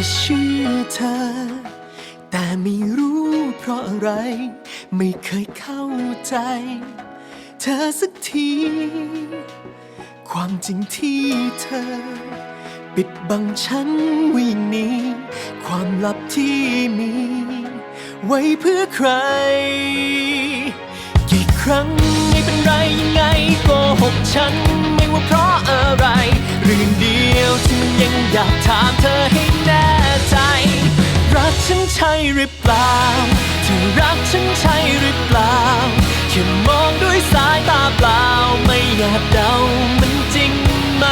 จะเชื่อเธอ แต่ไม่รู้เพราะอะไร ไม่เคยเข้าใจ เธอสักที ความจริงที่เธอ ปิดบังฉันวิ่งหนีความลับที่มี ไว้เพื่อใคร กี่ครั้งไม่เป็นไรยังไงก็หกฉัน ไม่ว่าเพราะอะไร เรื่องเดียวที่มันยังอยากถามเธอ ฉันใช่หรือเปล่าเธอรักฉันใช่หรือเปล่าแค่มองด้วยสายตาเปล่า ไม่อยากเดามันจริงไหม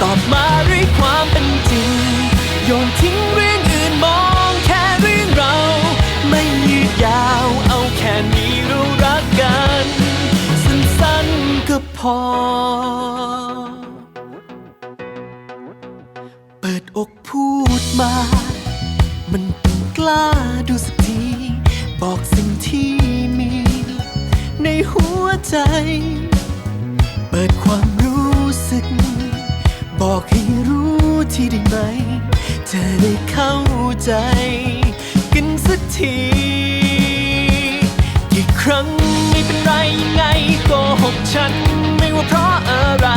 ตอบมาด้วยความเป็นจริง โยนทิ้งเรื่องอื่นมองแค่เรื่องเรา ไม่ยืดยาวเอาแค่นี้เรารักกัน สั้นๆก็พอ เปิดอกพูดมา มัน ใจ เปิดความรู้สึก บอกให้รู้ที่ได้ไหม จะได้เข้าใจ กันสักทีกี่ครั้งไม่เป็นไรยังไงโกหกฉัน ไม่ว่าเพราะอะไร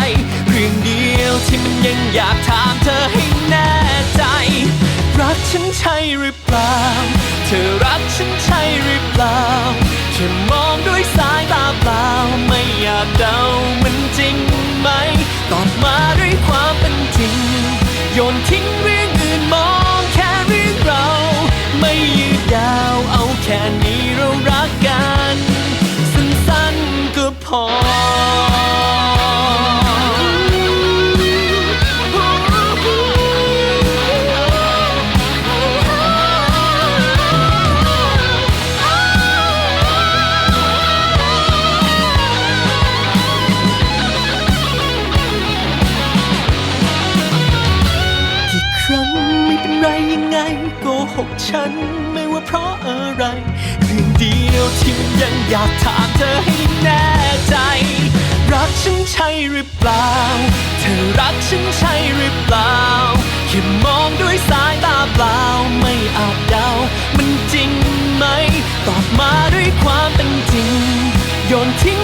เรื่องเดียวที่มันยังอยากถามเธอให้แน่ใจ รักฉันใช่หรือเปล่า เธอรักฉันใช่หรือเปล่าแค่มองด้วยสากเดามันจริงไหม ตอบมาด้วยความเป็นจริง โยนทิ้ง หกฉันไม่ว่าเพราะอะไรเรื่องเดียวที่มันยังอยากถามเธอให้แน่ใจ รักฉันใช่หรือเปล่า เธอรักฉันใช่หรือเปล่าแค่มองด้วยสายตาเปล่าไม่อาจเดา มันจริงไหม ตอบมาด้วยความเป็นจริง โยนทิ้ง